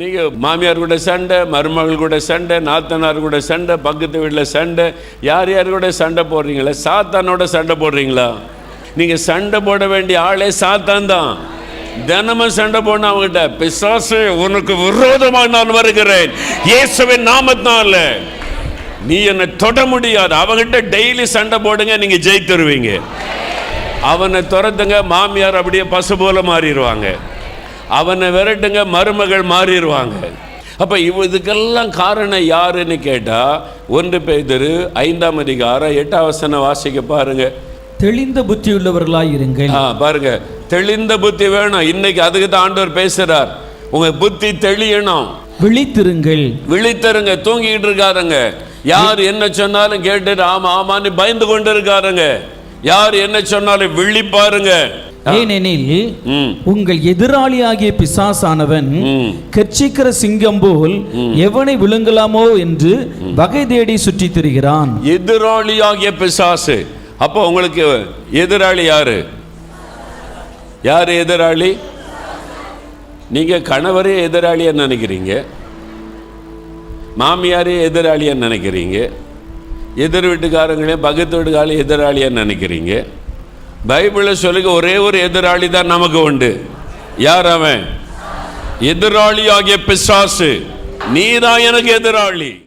நீங்கள் மாமியார் கூட சண்டை மருமகள் கூட சண்டை நாத்தனார் கூட சண்டை பக்கத்து வீட்டில் சண்டை. யார் யார் கூட சண்டை போடுறீங்களா? சாத்தானோட சண்டை போடுறீங்களா? நீங்கள் சண்டை போட வேண்டிய ஆளே சாத்தான் தான். தினமும் சண்டை போடணும் அவங்ககிட்ட பிசாசு உனக்கு விரோதமாக நான் வருகிறேன். இயேசுவின் நாமத்தினால. நீ என்னை தொட முடியாது. அவங்ககிட்ட டெய்லி சண்டை போடுங்க நீங்கள் ஜெயித்துருவீங்க. அவனை துரத்துங்க மாமியார் அப்படியே பசு போல மாறிடுவாங்க. அவனை விரட்டுங்க மருமகள் மாறிடுவாங்க. அப்ப இவ இதுக்கெல்லாம் காரணம் யாருன்னு கேட்டா ஒன்று பேதரு ஐந்தாம் அதிகாரம் எட்டாம் வசனம் வாசிக்க பாருங்க. தெளிந்த புத்தியுள்ளவர்களாய் இருங்கள். ஆ பாருங்க. தெளிந்த புத்தி வேணும். இன்னைக்கு அதுக்கு தான் ஆண்டவர் பேசுறார். உங்க புத்தி தெளியணும். விழித்திருங்கள். விழித்தருங்க. தூங்கிட்டு இருக்காருங்க யார் என்ன சொன்னாலும் கேட்டுட்டு ஆமா ஆமான்னு பயந்து கொண்டு இருக்காருங்க யார் என்ன சொன்னாலும் விழிப்பாருங்க ஏனெனில் ம். உங்கள் எதிராளியாகிய பிசாசானவன் ம். கர்ச்சிக்கிற சிங்கம் போல் எவனை விழுங்கலாமோ என்று வகை தேடி சுற்றித் திரிகிறான். எதிராளியாகிய பிசாசு. அப்போ உங்களுக்கு எதிராளி யாரு? யார் எதிராளி? நீங்க கணவரே எதிராளியா நினைக்கிறீங்க? மாமியாரே எதிராளியா நினைக்கிறீங்க? எதிர் வீட்டுக்காரங்களே பக்கத்து வீட்டுக்காரே எதிராளியாக நினைக்கிறீங்க? பைபிளில் சொல்லுங்க ஒரே ஒரு எதிராளி தான் நமக்கு உண்டு. யார் அவன்? எதிராளி ஆகிய பிசாசு. நீதான் எனக்கு எதிராளி.